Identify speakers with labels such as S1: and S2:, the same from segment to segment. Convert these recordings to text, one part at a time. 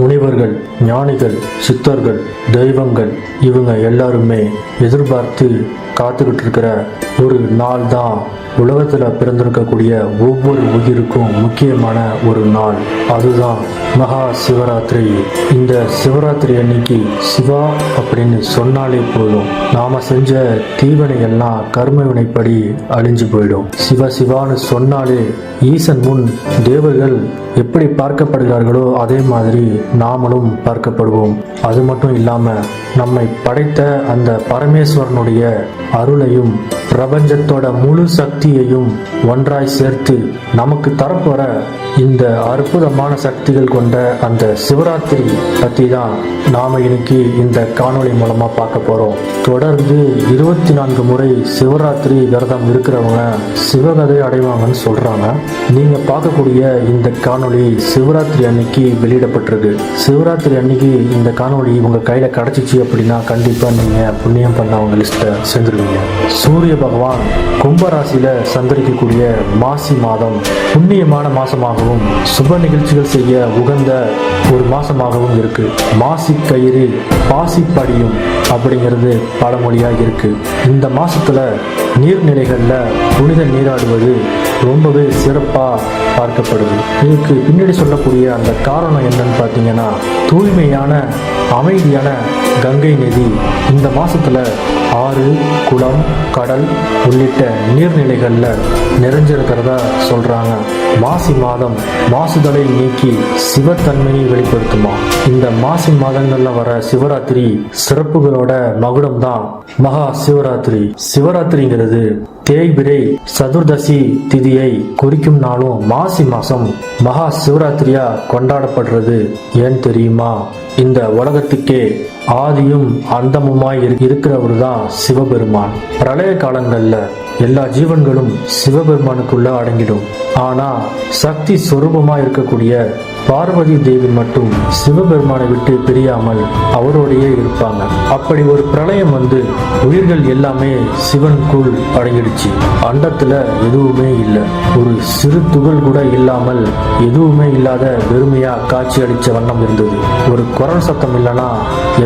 S1: முனிவர்கள் ஞானிகள் சித்தர்கள் தெய்வங்கள் இவங்க எல்லாருமே எதிர்பார்த்து காத்துக்கிட்டு இருக்கிற ஒரு நாள் தான் உலகத்தில் பிறந்திருக்கக்கூடிய ஒவ்வொரு உயிருக்கும் முக்கியமான ஒரு நாள். அதுதான் மகா சிவராத்திரி. இந்த சிவராத்திரி அன்னைக்கு சிவா அப்படின்னு சொன்னாலே போதும். நாம செஞ்ச தீவனை எல்லாம் கர்ம வினைப்படி அழிஞ்சு போயிடும். சிவ சிவான்னு சொன்னாலே ஈசன் முன் தேவர்கள் எப்படி பார்க்கப்படுகிறார்களோ அதே மாதிரி நாமளும் பார்க்கப்படுவோம். அது மட்டும் இல்லாம நம்மை படைத்த அந்த பரமேஸ்வரனுடைய அருளையும் பிரபஞ்சத்தோட முழு சக்தியையும் ஒன்றாய் சேர்த்து நமக்கு தரப்போற இந்த அற்புதமான சக்திகள் கொண்ட அந்த சிவராத்திரி பற்றி தான் நாம் இன்னைக்கு இந்த காணொளி மூலமாக பார்க்க போகிறோம் தொடர்ந்து இருபத்தி நான்கு முறை சிவராத்திரி விரதம் இருக்கிறவங்க சிவகதை அடைவாங்கன்னு சொல்கிறாங்க நீங்கள் பார்க்கக்கூடிய இந்த காணொளி சிவராத்திரி அன்னைக்கு வெளியிடப்பட்டிருக்கு. சிவராத்திரி அன்னைக்கு இந்த காணொளி உங்கள் கையில் கிடச்சிச்சு அப்படின்னா கண்டிப்பாக நீங்கள் புண்ணியம் பண்ணவங்க லிஸ்ட்டை சேர்ந்துருவீங்க. சூரிய பகவான் கும்பராசியில் சந்தரிக்கக்கூடிய மாசி மாதம் புண்ணியமான மாதமாகவும் சுப நிகழ்ச்சிகள் செய்ய உகந்த ஒரு மாசமாகவும் இருக்கு. மாசி கயிறு பாசிப்படியும் அப்படிங்கிறது பழமொழியாக இருக்கு. இந்த மாசத்துல நீர்நிலைகள்ல புனித நீராடுவது ரொம்பவே சிறப்பா பார்க்கப்படுது. இதுக்கு பின்னாடி சொல்லக்கூடிய அந்த காரணம் என்னன்னு பார்த்தீங்கன்னா தூய்மையான அமைதியான கங்கை நதி இந்த மாசத்துல ஆறு குளம் கடல் உள்ளிட்ட நீர்நிலைகள்ல நிறைஞ்சிருக்கிறதா சொல்றாங்க. மாசி மாதம் மாசுதலை நீக்கி சிவத்தன்மையை வெளிப்படுத்துமா. இந்த மாசி மாதங்கள்ல வர சிவராத்திரி சிறப்புகளும் சிறப்புகளோட மகுடம் தான் மகா சிவராத்திரி. சிவராத்திரிங்கிறது தேய்பிரை சதுர்தசி திதியை குறிக்கும் நாளும் மாசி மாசம் மகா சிவராத்திரியா கொண்டாடப்படுறது. ஏன் தெரியுமா? இந்த உலகத்துக்கே ஆதியும் அந்தமுமாய் இரு- இருக்கிறவர் தான் சிவபெருமான். பிரளய காலங்கள்ல எல்லா ஜீவன்களும் சிவபெருமானுக்குள்ள அடங்கிடும். ஆனா சக்தி சொரூபமா இருக்கக்கூடிய பார்வதி தேவி மட்டும் சிவபெருமானை விட்டு பிரியாமல் அவரோடையே இருப்பாங்க. அப்படி ஒரு பிரளயம் வந்து உயிர்கள் எல்லாமே சிவனுக்குள் அடங்கிடுச்சு. அண்டத்துல எதுவுமே இல்லை. ஒரு சிறு துகள் கூட இல்லாமல் எதுவுமே இல்லாத வெறுமையா காட்சி அளிச்ச வண்ணம் இருந்தது. ஒரு குரல் சத்தம் இல்லனா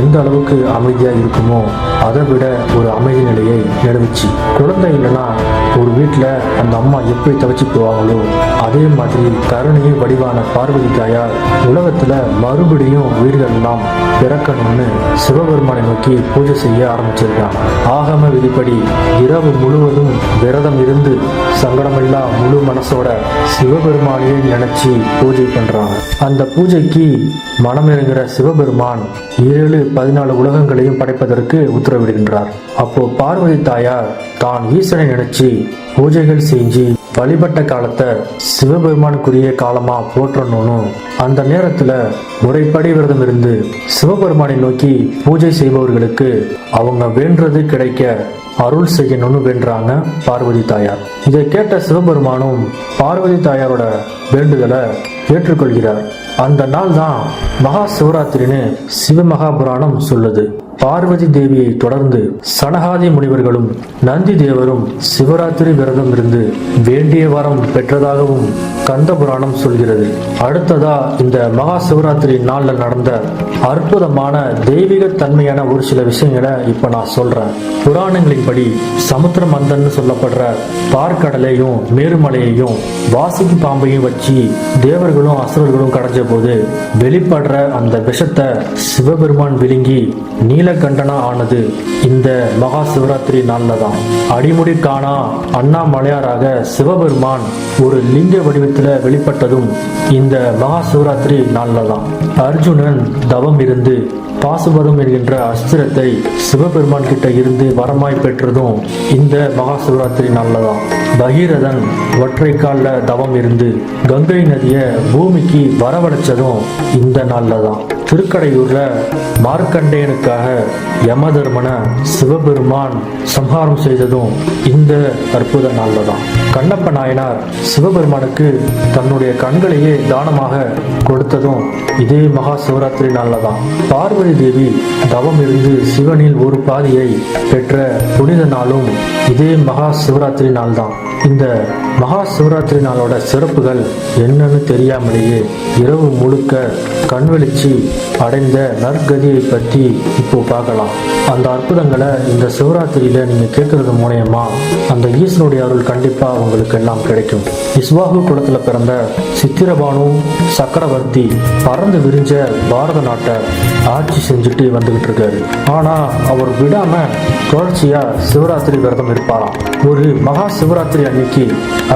S1: எந்த அளவுக்கு அமைதியா இருக்குமோ அதை விட ஒரு அமைதி நிலையை நிலவுச்சு குழந்தை இல்லைன்னா ஒரு வீட்டில் அந்த அம்மா எப்படி தவிச்சு போவாங்களோ அதே மாதிரி கருணையை வடிவான பார்வதி தாயார் உலகத்துல மறுபடியும் உயிர்கள் பிறக்கணும்னு சிவபெருமானை நோக்கி பூஜை செய்ய ஆரம்பிச்சிருக்காங்க. ஆகம விதிப்படி இரவு முழுவதும் விரதம் இருந்து சங்கடமில்லா முழு மனசோட சிவபெருமானையே நினைச்சு பூஜை பண்றாங்க. அந்த பூஜைக்கு மனமிறங்குற சிவபெருமான் ஏழு பதினாலு உலகங்களையும் படைப்பதற்கு உத்தரவிடுகின்றார். அப்போ பார்வதி தாயார் தான் ஈசனை நினைச்சு பூஜைகள் செஞ்சு வழிபட்ட காலத்தை சிவபெருமானுக்குரிய காலமா போற்றணும் அந்த நேரத்துல முறைப்படி விரதம் இருந்து சிவபெருமானை நோக்கி பூஜை செய்பவர்களுக்கு அவங்க வேண்டது கிடைக்க அருள் செய்யணும்னு வேண்டுறாங்க பார்வதி தாயார். இதை கேட்ட சிவபெருமானும் பார்வதி தாயாரோட வேண்டுதலை ஏற்றுக்கொள்கிறார். அந்த நாள் தான் மகா சிவராத்திரின்னு சிவமகாபுராணம் சொல்லுது. பார்வதி தேவியை தொடர்ந்து சனகாதி முனிவர்களும் நந்தி தேவரும் சிவராத்திரி விரதம் இருந்து வேண்டிய வரம் பெற்றதாகவும் கந்த புராணம் சொல்கிறது. அடுத்ததா இந்த மகா சிவராத்திரி நாளில் நடந்த அற்புதமான தெய்வீக தன்மையான ஒரு சில விஷயங்களை இப்ப நான் சொல்றேன். புராணங்களின்படி சமுத்திர மந்தன் சொல்லப்படுற பார்க்கடலையும் மேருமலையையும் வாசிக்கு பாம்பையும் வச்சு தேவர்களும் அசுரர்களும் கடைஞ்ச போது வெளிப்படுற அந்த விஷத்தை சிவபெருமான் விழுங்கி நீல நீலகண்டனா ஆனது இந்த மகா சிவராத்திரி நாளில் தான் அடிமுடி காணா அண்ணாமலையாராக சிவபெருமான் ஒரு லிங்க வடிவத்துல வெளிப்பட்டதும் இந்த மகா சிவராத்திரி நாளில் தான் அர்ஜுனன் தவம் இருந்து பாசுபதம் என்கின்ற அஸ்திரத்தை சிவபெருமான் கிட்ட இருந்து வரமாய் பெற்றதும் இந்த மகா சிவராத்திரி நாள்ல தான் பகீரதன் ஒற்றை கால்ல தவம் இருந்து கங்கை நதியை பூமிக்கு வரவழைச்சதும் இந்த நாள்லதான். திருக்கடையூர்ல மார்க்கண்டேயனுக்காக யமதர்மனை சிவபெருமான் சம்ஹாரம் செய்ததும் இந்த அற்புத நாள்ல தான் கண்ணப்ப நாயனார் சிவபெருமானுக்கு தன்னுடைய கண்களையே தானமாக கொடுத்ததும் இதே மகா சிவராத்திரி நாள்ல தான் பார்வதி தேவி தவம் இருந்து சிவனில் ஒரு பாதியை பெற்ற புனித நாளும் இதே மகா சிவராத்திரி நாள் தான் இந்த மகா சிவராத்திரி நாளோட சிறப்புகள் என்னன்னு தெரியாமலேயே இரவு முழுக்க கண்வெளிச்சி அடைந்த நற்கதியை பற்றி இப்போ பார்க்கலாம். அந்த அற்புதங்களை இந்த சிவராத்திரியில நீங்க கேட்கறது மூலயமா அந்த ஈஸ்வனுடைய அருள் கண்டிப்பா உங்களுக்கு எல்லாம் கிடைக்கும். இஸ்வாகு குளத்துல பிறந்த சித்திரபானு சக்கரவர்த்தி பறந்து விரிஞ்ச பாரத நாட்டை ஆட்சி செஞ்சுட்டு வந்துகிட்டு இருக்காரு. ஆனா அவர் விடாம தொடர்ச்சியா சிவராத்திரி விரதம் இருப்பாராம். ஒரு மகா சிவராத்திரி அன்னைக்கு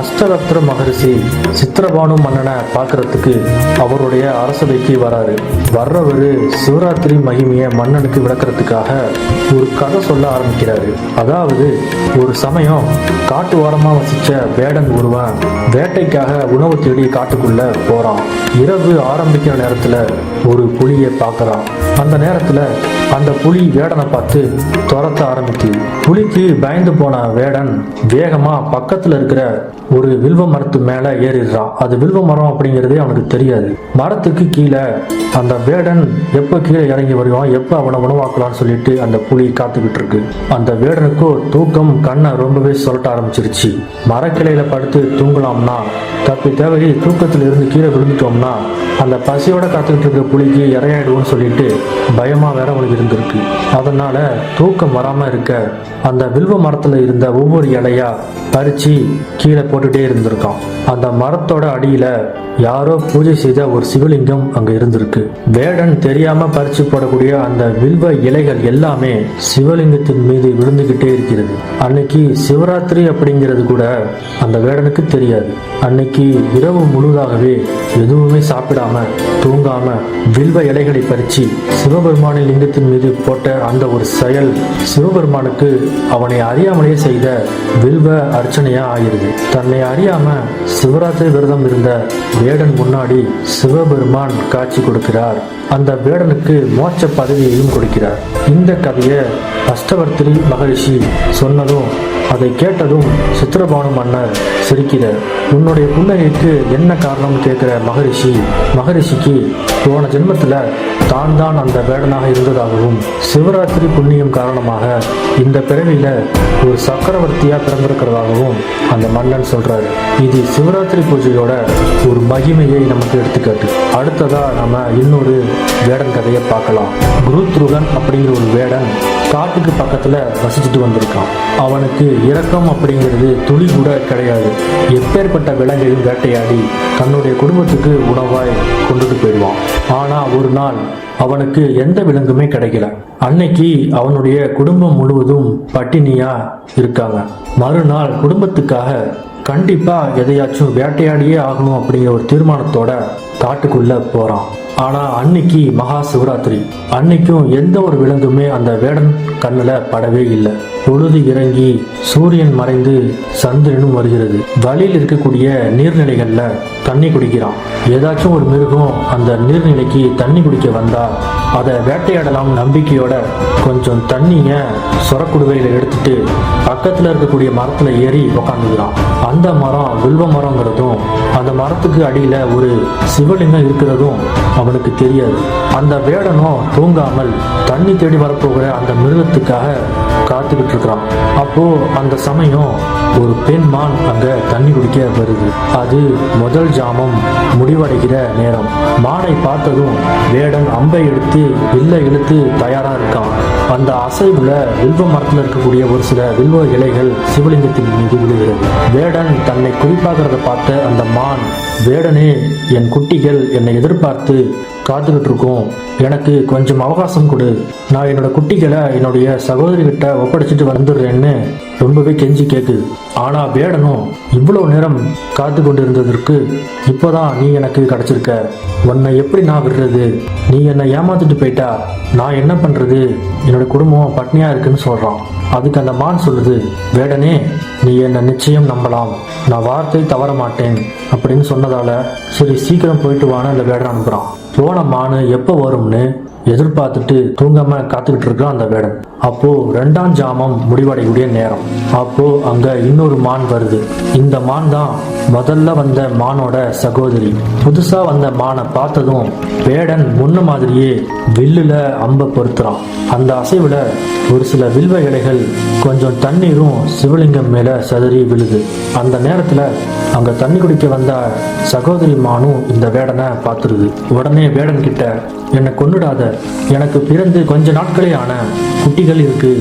S1: அஷ்டரத்ர மகரிஷி சித்திரபானு மன்னனை பார்க்கறதுக்கு அவருடைய அரசவைக்கு வராரு. வர்றவரு சிவராத்திரி மகிமையை மன்னனுக்கு விளக்குறதுக்காக ஒரு கதை சொல்ல ஆரம்பிக்கிறாரு. அதாவது ஒரு சமயம் காட்டு ஓரமா வசிச்ச வேடன் ஒருவன் வேட்டைக்காக உணவு தேடி காட்டுக்குள்ள போறான். இரவு ஆரம்பிக்கிற நேரத்துல ஒரு புலியை பார்க்கறான். அந்த நேரத்தில் அந்த புலி வேடனை பார்த்து துரத்த ஆரம்பிக்குது புலிக்கு பயந்து போன வேடன் வேகமா பக்கத்துல இருக்கிற ஒரு வில்வ மரத்து மேல ஏறிடுறான் அது வில்வ மரம் அப்படிங்கிறதே அவனுக்கு தெரியாது. மரத்துக்கு கீழே அந்த வேடன் எப்ப கீழே இறங்கி வருவான் எப்ப அவனை உணவாக்கலாம்னு சொல்லிட்டு அந்த புலி காத்துக்கிட்டு இருக்கு. அந்த வேடனுக்கோ தூக்கம் கண்ணை ரொம்பவே சொல்லட்ட ஆரம்பிச்சிருச்சு. மரக்கிளையில படுத்து தூங்கலாம்னா தப்பி தேவையை தூக்கத்துல இருந்து கீழே விழுந்துட்டோம்னா அந்த பசியோட காத்துக்கிட்டு இருக்க புலிக்கு இறையாயிடுவோம்னு சொல்லிட்டு பயமாக வேற அவளுக்கு இருந்திருக்கு. அதனால தூக்கம் வராம இருக்க அந்த வில்வ மரத்துல இருந்த ஒவ்வொரு இலையா பறிச்சு கீழே போட்டுட்டே இருந்திருக்கான். அந்த மரத்தோட அடியில யாரோ பூஜை செய்த ஒரு சிவலிங்கம் அங்க இருந்திருக்கு. வேடன் தெரியாம பறிச்சு போடக்கூடிய அந்த வில்வ இலைகள் எல்லாமே சிவலிங்கத்தின் மீது விழுந்துகிட்டே இருக்கிறது. அன்னைக்கு சிவராத்திரி அப்படிங்கிறது கூட அந்த வேடனுக்கு தெரியாது. அன்னைக்கு இரவு முழுதாகவே எதுவுமே சாப்பிடாம தூங்காம வில்வ இலைகளை பறிச்சு சிவபெருமானின் லிங்கத்தின் மீது போட்ட அந்த ஒரு செயல் சிவபெருமானுக்கு அவனை அறியாமலேயே செய்த வில்வ அர்ச்சனையா ஆயிருது தன்னை அறியாம சிவராத்திரி விரதம் இருந்த வேடன் முன்னாடி சிவபெருமான் காட்சி கொடுக்கிறார். அந்த வேடனுக்கு மோட்ச பதவியையும் கொடுக்கிறார். இந்த கதையை அஷ்டவர்த்திரி மகரிஷி சொன்னதும் அதை கேட்டதும் சித்திரபானு மன்னர் சிரிக்கிறார். உன்னுடைய புன்னகைக்கு என்ன காரணம் கேட்கிற மகரிஷி மகரிஷிக்கு போன ஜென்மத்துல தான் தான் அந்த வேடனாக இருந்ததாகவும் சிவராத்திரி புண்ணியம் காரணமாக இந்த பிறவியில ஒரு சக்கரவர்த்தியா பிறந்திருக்கிறதாகவும் அந்த மன்னன் சொல்றாரு. இது சிவராத்திரி பூஜையோட ஒரு மகிமையை நமக்கு எடுத்துக்காட்டு. அடுத்ததா நம்ம இன்னொரு வேடன் கதையை பார்க்கலாம். குருத்ருகன் அப்படிங்கிற ஒரு வேடன் காட்டுக்கு பக்கத்துல வசிச்சுட்டு வந்திருக்கான். அவனுக்கு இரக்கம் அப்படிங்கிறது துளி கூட கிடையாது. எப்பேற்பட்ட விலங்கையும் வேட்டையாடி தன்னுடைய குடும்பத்துக்கு உணவாய் கொண்டு ஆனா ஒரு நாள் அவனுக்கு எந்த விலங்குமே கிடைக்கல. அன்னைக்கு அவனுடைய குடும்பம் முழுவதும் பட்டினியா இருக்காங்க. மறுநாள் குடும்பத்துக்காக கண்டிப்பா எதையாச்சும் வேட்டையாடியே ஆகணும் அப்படிங்கிற ஒரு தீர்மானத்தோட காட்டுக்குள்ள போறான். ஆனா அன்னைக்கு மகா சிவராத்திரி. அன்னைக்கும் எந்த ஒரு விலங்குமே அந்த வேடன் கண்ணுல படவே இல்லை. பொழுது இறங்கி சூரியன் மறைந்து சந்திரனும் வருகிறது. வழியில் இருக்கக்கூடிய நீர்நிலைகள்ல தண்ணி குடிக்கிறான். ஏதாச்சும் ஒரு மிருகம் அந்த நீர்நிலைக்கு தண்ணி குடிக்க வந்தா அதை வேட்டையாடலாம் நம்பிக்கையோட கொஞ்சம் தண்ணியை சொரக்குடுவையில் எடுத்துட்டு பக்கத்தில் இருக்கக்கூடிய மரத்தில் ஏறி உக்காந்துக்கிறான். அந்த மரம் வில்வ மரங்கிறதும் அந்த மரத்துக்கு அடியில் ஒரு சிவலிங்கம் இருக்கிறதும் அவனுக்கு தெரியாது. அந்த வேடனும் தூங்காமல் தண்ணி தேடி வரப்போகிற அந்த மிருகத்துக்காக காத்துக்கிட்டு இருக்கிறான் அப்போ அந்த சமயம் ஒரு பெண் மான் அங்க தண்ணி குடிக்க வருது. அது முதல் ஜாமம் முடிவடைகிற நேரம். மானை பார்த்ததும் வேடன் அம்பை எடுத்து வில்லை இழுத்து தயாரா இருக்கான். அந்த அசைவுல வில்வ மரத்தில் இருக்கக்கூடிய ஒரு சில வில்வ இலைகள் சிவலிங்கத்தின் மீது விழுகிறது. வேடன் தன்னை குறிப்பாகிறத பார்த்த அந்த மான் வேடனே என் குட்டிகள் என்னை எதிர்பார்த்து காத்துக்கிட்டு இருக்கோம் எனக்கு கொஞ்சம் அவகாசம் கொடு. நான் என்னோட குட்டிகளை என்னுடைய சகோதரிகிட்ட ஒப்படைச்சிட்டு வந்துடுறேன்னு ரொம்பவே கெஞ்சி கேக்குது ஆனா வேடனும் இவ்வளவு நேரம் காத்து கொண்டிருந்ததற்கு இப்போதான் நீ எனக்கு கிடைச்சிருக்க. உன்னை எப்படி நான் விடுறது? நீ என்னை ஏமாத்திட்டு போயிட்டா? நான் என்ன பண்றது? என்னோட குடும்பம் பட்னியா இருக்குன்னு சொல்றான். அதுக்கு அந்த மான் சொல்லுது வேடனே நீ என்னை நிச்சயம் நம்பலாம். நான் வார்த்தை தவற மாட்டேன் அப்படின்னு சொன்னதால சரி சீக்கிரம் போயிட்டு வான்னு அந்த வேடன் அனுப்புறான். போன மானு எப்போ வரும்னு எதிர்பார்த்துட்டு தூங்காம காத்துக்கிட்டு இருக்கான் அந்த வேடன். அப்போ ரெண்டாம் ஜாமம் முடிவடையக்கூடிய நேரம். அப்போ அங்க இன்னொரு மான் வருது. இந்த மான் தான் முதல்ல வந்த மானோட சகோதரி புதுசா வந்த மானை பார்த்ததும் வேடன் முன்ன மாதிரியே வில்லுல அம்ப பொருத்துறான் அந்த அசைவுல ஒரு சில வில்வ இலைகள் கொஞ்சம் தண்ணீரும் சிவலிங்கம் மேல சதறி விழுது. அந்த நேரத்துல அங்க தண்ணி குடிக்க வந்த சகோதரி மானும் இந்த வேடனை பார்த்துருது. உடனே வேடன் கிட்ட என்னை கொன்னுடாத. எனக்கு பிறந்து கொஞ்ச நாட்களே ஆன குட்டிகள் இருக்கு.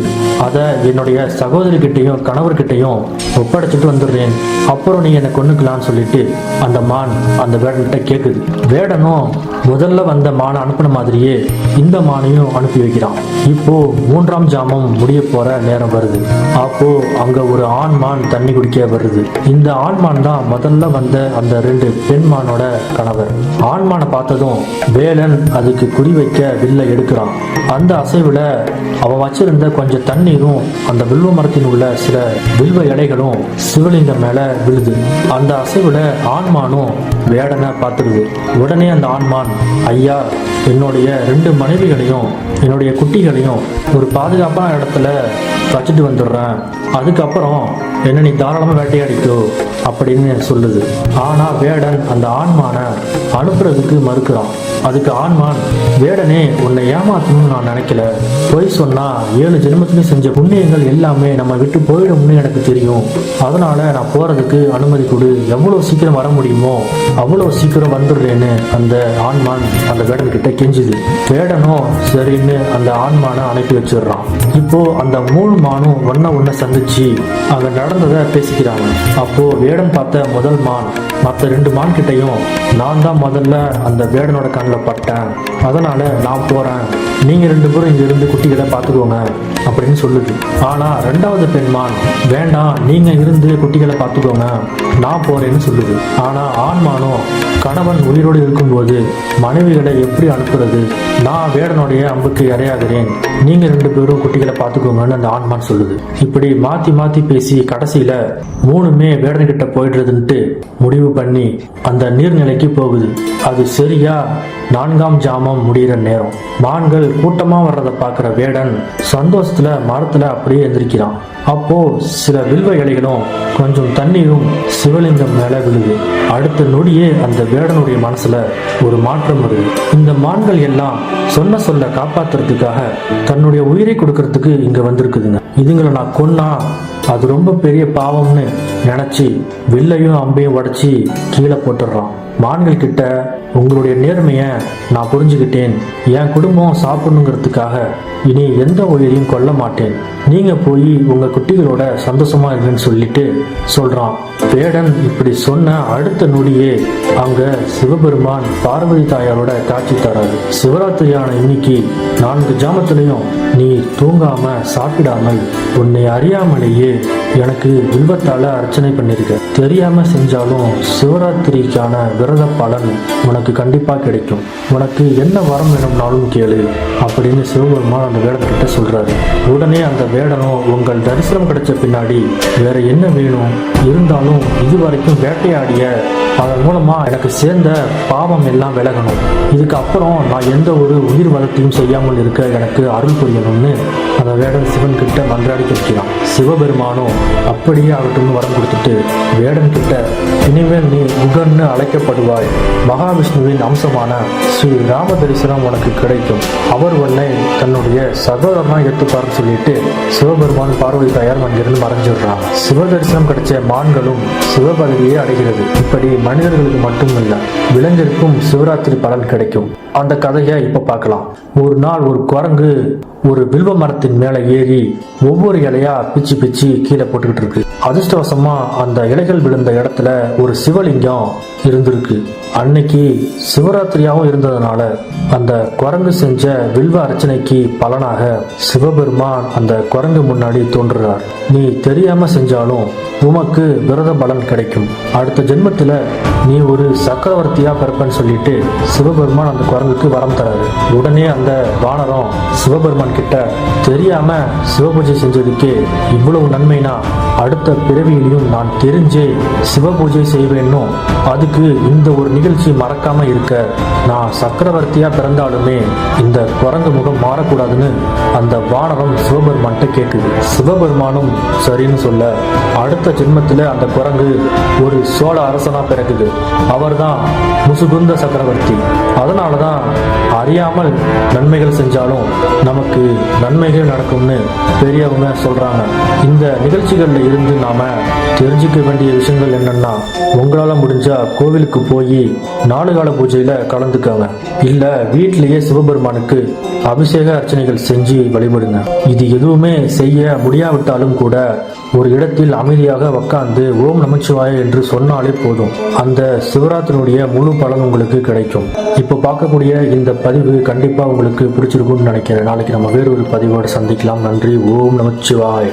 S1: அதை என்னுடைய சகோதரி கிட்டையும் கணவர்கிட்டையும் ஒப்படைச்சிட்டு வந்துடுறேன். அப்புறம் நீ என்னை கொண்டு கொன்னுக்கலாம்னு சொல்லிட்டு அந்த மான் அந்த வேடன்கிட்ட கேட்குது வேடனும் முதல்ல வந்த மானை அனுப்பின மாதிரியே இந்த மானையும் அனுப்பி வைக்கிறான். இப்போ மூன்றாம் ஜாமம் முடிய போற நேரம் வருது. அப்போ அங்க ஒரு ஆண் மான் தண்ணி குடிக்க வருது. இந்த ஆண் மான் தான் முதல்ல வந்த அந்த ரெண்டு பெண் மானோட கணவர். ஆண் மானை பார்த்ததும் வேலன் அதுக்கு குறி வைக்க வில்ல எடுக்கிறான். அந்த அசைவுல அவன் வச்சிருந்த கொஞ்சம் தண்ணீரும் அந்த வில்வ மரத்தின் உள்ள சில வில்வ இலைகளும் சிவலிங்கம் மேல விழுது. அந்த அந்த அசைவில் ஆண்மானும் வேடனை பார்த்துருது உடனே அந்த ஆண்மான் ஐயா என்னுடைய ரெண்டு மனைவிகளையும் என்னுடைய குட்டிகளையும் ஒரு பாதுகாப்பான இடத்துல வச்சுட்டு வந்துடுறேன். அதுக்கப்புறம் என்ன நீ தாராளமாக வேட்டையாடிக்கோ அப்படின்னு சொல்லுது. ஆனால் வேடன் அந்த ஆண்மானை அனுப்புறதுக்கு மறுக்கிறான். அதுக்கு ஆண்மான் வேடனே உன்னை ஏமாத்தணும்னு நான் நினைக்கல. பொய் சொன்னா ஏழு ஜென்மத்திலையும் செஞ்ச புண்ணியங்கள் எல்லாமே நம்ம விட்டு போயிடும்னு எனக்கு தெரியும். அதனால நான் போறதுக்கு அனுமதி கொடு. எவ்வளவு சீக்கிரம் வர முடியுமோ அவ்வளவு சீக்கிரம் வந்துடுறேன்னு அந்த ஆண்மான் அந்த வேடன் கிட்ட கெஞ்சுது. வேடனும் சரின்னு அந்த ஆண்மானை அனுப்பி வச்சிடுறான். இப்போ அந்த மூணு மானும் ஒன்ன ஒன்ன சந்திச்சு அங்க நடந்ததை பேசிக்கிறாங்க. அப்போ வேடன் பார்த்த முதல் மான் மற்ற ரெண்டு மான் கிட்டையும் நான் தான் முதல்ல அந்த வேடனோட கண்ணில் ปัดกลาง அதனால நான் போறேன். நீங்க ரெண்டு பேரும் இங்க இருந்து குட்டிகளை பார்த்துக்கோங்க அப்படின்னு சொல்லுது. ஆனா ரெண்டாவது பெண்மான் வேண்டாம் நீங்க இருந்து குட்டிகளை பார்த்துக்கோங்க நான் போறேன்னு சொல்லுது. ஆனா ஆண்மானோ கணவன் உயிரோடு இருக்கும்போது மனைவிகளை எப்படி அனுப்புறது? நான் வேடனுடைய அம்புக்கு இறையாகிறேன் நீங்க ரெண்டு பேரும் குட்டிகளை பார்த்துக்கோங்கன்னு அந்த ஆண்மான் சொல்லுது. இப்படி மாத்தி மாத்தி பேசி கடைசியில மூணுமே வேடன்கிட்ட போயிடுறதுன்ட்டு முடிவு பண்ணி அந்த நீர்நிலைக்கு போகுது. அது சரியா நான்காம் ஜாமம் முடிகிற நேரம். மான்கள் கூட்டமா வர்றதை பார்க்குற வேடன் சந்தோஷத்துல மரத்துல அப்படியே எந்திரிக்கிறான். அப்போ சில வில்வ இலைகளும் கொஞ்சம் தண்ணீரும் சிவலிங்கம் மேல விழுது. அடுத்த நொடியே அந்த வேடனுடைய மனசுல ஒரு மாற்றம் வருது. இந்த மான்கள் எல்லாம் சொன்ன சொல்ல காப்பாத்துறதுக்காக தன்னுடைய உயிரை கொடுக்கறதுக்கு இங்க வந்திருக்குதுங்க. இதுங்களை நான் கொன்னா அது ரொம்ப பெரிய பாவம்னு நினைச்சு வில்லையும் அம்பையும் உடச்சி கீழே போட்டுடுறான். மான்கள் கிட்ட உங்களுடைய நேர்மையை நான் புரிஞ்சுக்கிட்டேன். என் குடும்பம் சாப்பிடணுங்கிறதுக்காக இனி எந்த உயிரையும் கொல்ல மாட்டேன். நீங்கள் போய் உங்கள் குட்டிகளோட சந்தோஷமா இருங்கன்னு சொல்லிட்டு சொல்கிறான் வேடன் இப்படி சொன்ன அடுத்த நொடியே அங்கே சிவபெருமான் பார்வதி தாயாரோட காட்சி தராரு. சிவராத்திரியான இன்னைக்கு நான்கு ஜாமத்திலையும் நீ தூங்காம சாப்பிடாமல் உன்னை அறியாமலேயே எனக்கு வில்வத்தால அர்ச்சனை பண்ணியிருக்க தெரியாம செஞ்சாலும் சிவராத்திரிக்கான விரத பலன் உனக்கு கண்டிப்பா கிடைக்கும். உனக்கு என்ன வரம் வேணும்னாலும் கேளு அப்படின்னு சிவபெருமான் அந்த வேடன்கிட்ட சொல்றாரு. உடனே அந்த வேடனும் உங்கள் தரிசனம் கிடைச்ச பின்னாடி வேற என்ன வேணும்? இருந்தாலும் இதுவரைக்கும் வேட்டையாடிய அதன் மூலமா எனக்கு சேர்ந்த பாவம் எல்லாம் விலகணும். இதுக்கப்புறம் நான் எந்த ஒரு உயிர் வளத்தையும் செய்யாமல் இருக்க எனக்கு அருள் புரியணும்னு அந்த வேடன் சிவன் கிட்ட மன்றாடி கேட்கிறான். சிவபெருமானும் அப்படியே ஆகட்டும்னு வரம் கொடுத்துட்டு வேடன் கிட்ட இனிமேல் நீ உகன்னு அழைக்கப்படுவாய். மகாவிஷ்ணுவின் அம்சமான ஸ்ரீ ராம தரிசனம் உனக்கு கிடைக்கும். அவர் உன்னை தன்னுடைய சகோதரனா ஏற்றுப்பார்னு சொல்லிட்டு சிவபெருமான் பார்வதி தயார் அங்கிருந்து மறைஞ்சிடுறான் சிவ தரிசனம் கிடைச்ச மான்களும் சிவபதவியை அடைகிறது. இப்படி மனிதர்களுக்கு மட்டுமல்ல விலங்கிற்கும் சிவராத்திரி பலன் கிடைக்கும். அந்த கதையை இப்ப பார்க்கலாம். ஒரு நாள் ஒரு குரங்கு ஒரு வில்வ மரத்தின் மேலே ஏறி ஒவ்வொரு இலையா பிச்சு பிச்சு கீழே போட்டுக்கிட்டு இருக்கு. அதிர்ஷ்டவசமா அந்த இலைகள் விழுந்த இடத்துல ஒரு சிவலிங்கம் இருந்திருக்கு. அன்னைக்கு சிவராத்திரியாவும் இருந்ததுனால அந்த குரங்கு செஞ்ச வில்வ அர்ச்சனைக்கு பலனாக சிவபெருமான் அந்த குரங்கு முன்னாடி தோன்றுறார் நீ தெரியாம செஞ்சாலும் உமக்கு விரத பலன் கிடைக்கும். அடுத்த ஜென்மத்துல நீ ஒரு சக்கரவர்த்தியா பிறப்பன்னு சொல்லிட்டு சிவபெருமான் அந்த குரங்குக்கு வரம் தராரு. உடனே அந்த வானரம் சிவபெருமான் கிட்ட தெரியாம சிவபூஜை செஞ்சதுக்கே இவ்வளவு நன்மைனா அடுத்த பிறவியிலையும் நான் தெரிஞ்சே சிவபூஜை செய்வேன்னும் அதுக்கு இந்த ஒரு நிகழ்ச்சி மறக்காம இருக்க. நான் சக்கரவர்த்தியா பிறந்தாலுமே இந்த குரங்கு முகம் மாறக்கூடாதுன்னு அந்த வானரம் சிவபெருமான்கிட்ட கேட்குது சிவபெருமானும் சரின்னு சொல்ல அடுத்த ஜென்மத்துல அந்த குரங்கு ஒரு சோழ அரசனா பிறகுது அவர்தான் முசுகுந்த சக்கரவர்த்தி. அதனாலதான் அறியாமல் நன்மைகள் செஞ்சாலும் நமக்கு நன்மைகள் நடக்கும்னு பெரியவங்க சொல்றாங்க. இந்த நிகழ்ச்சிகள்ல இருந்து நாம தெரிஞ்சுக்க வேண்டிய விஷயங்கள் என்னன்னா உங்களால முடிஞ்சா கோவிலுக்கு போய் நாலு கால பூஜையில கலந்துக்கோங்க. இல்ல வீட்டிலேயே சிவபெருமானுக்கு அபிஷேக அர்ச்சனைகள் செஞ்சு வழிபடுங்க. இது எதுவுமே செய்ய முடியாவிட்டாலும் கூட ஒரு இடத்தில் அமைதியாக உக்காந்து ஓம் நமச்சிவாய என்று சொன்னாலே போதும். அந்த சிவராத்திரியுடைய முழு பலன் உங்களுக்கு கிடைக்கும். இப்போ பார்க்கக்கூடிய இந்த பதிவு கண்டிப்பா உங்களுக்கு பிடிச்சிருக்கும்னு நினைக்கிறேன். நாளைக்கு நம்ம வேறு ஒரு பதிவோடு சந்திக்கலாம். நன்றி. ஓம் நமச்சிவாய.